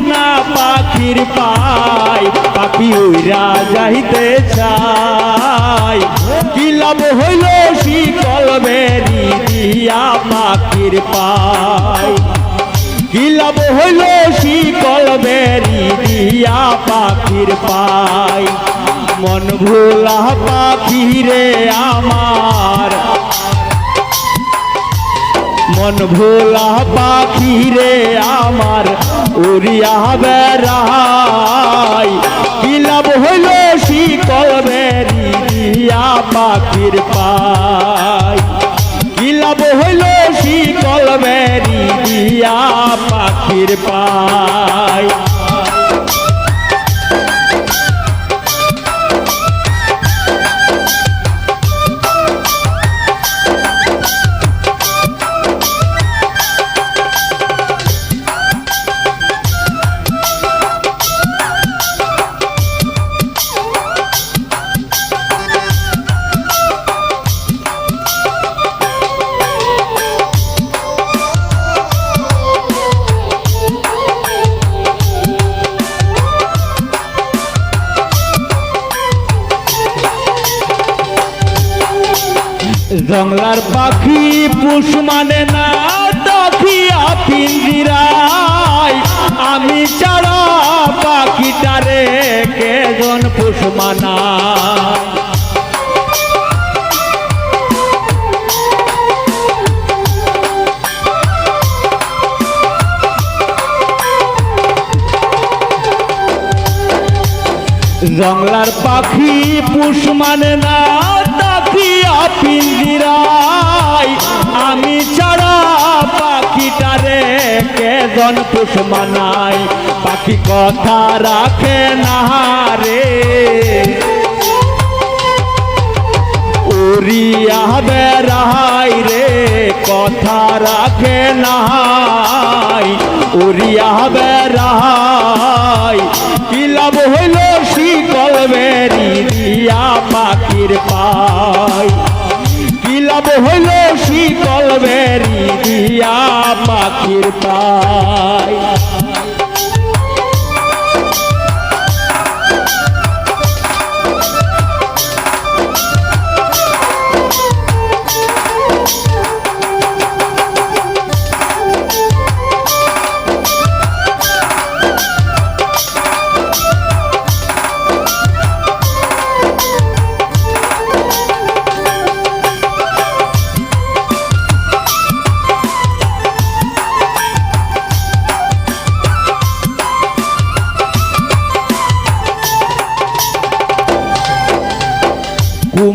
সোনা পাখির পাই, পাখি উইরা যাইতে চাই কি লাভ হইল শিকল বেরি দিয়া পাখির পাই। কি লাভ হইল শিকল বেরি দিয়া পাখির পাই। মন ভোলা পাখিরে আমার মন ভোলা পাখি রে আমার, উড়িয়া বেড়াই। লাভ হইল শিকল বেরি দিয়া পাখির পাই? লাভ হইল শিকল বেরি দিয়া পাখির পাই? জংলার পাখি পুষ মানে না দখিয়া পিঞ্জিরাই আমি ছাড়া পাখিটারে কেজন পুষ মানা জংলার পাখি পুষ মানে না তাকিয়া পিঞ্জিরাই, আমি ছাড়া পাখিটারে কেজন পুষ মানাই? পাখি কথা রাখে না রে। উড়িয়া বেড়াই রে, কথা রাখে নাই উড়িয়া বেড়াই কি লাভ হইল শিকল বেরি দিয়া পাখির পাই? পাখির পাই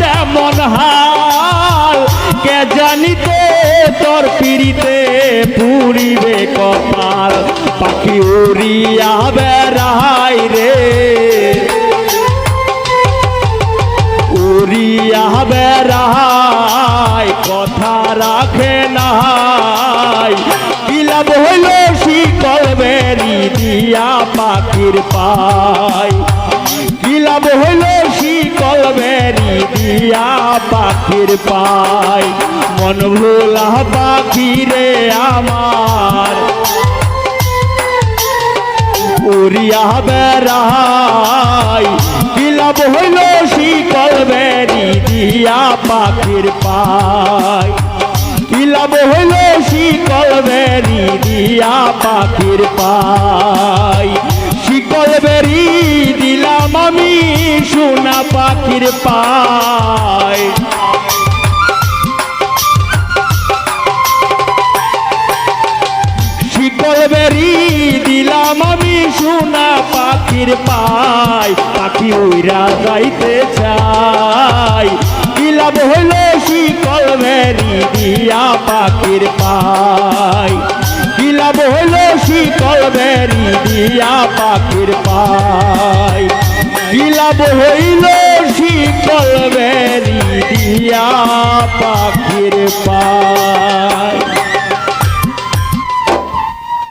তেমন হাল কে জানিতে তোর পিড়িতে পুরিবে কপাল। পাখি উড়িয়া বেড়াই রে। উড়িয়া বেড়াই কথা রাখে নাই। লাভ হইল শিকল বেরি দিয়া পাখির পাই লাভ হইল? শিকল বেরি দিয়া পাখির পাই? মন ভোলা পাখি রে আমার। উড়িয়া বেড়াই। লাভ হইল? শিকল বেরি দিয়া পাখির পাই? লাভ হইল? শিকল বেরি দিয়া পাখির পাই? শিকল বেরি সোনা পাখির পাই শিকল বেরি দিলাম আমি সোনা পাখির পাই পাখি উইরা যাইতে চাই লাভ হইল শিকল বেরি দিয়া পাখির পাই লাভ হইল শিকল বেরি দিয়া পাখির পাই বিলাপ হইল শীতল বেরি দিয়া পাখির পায়।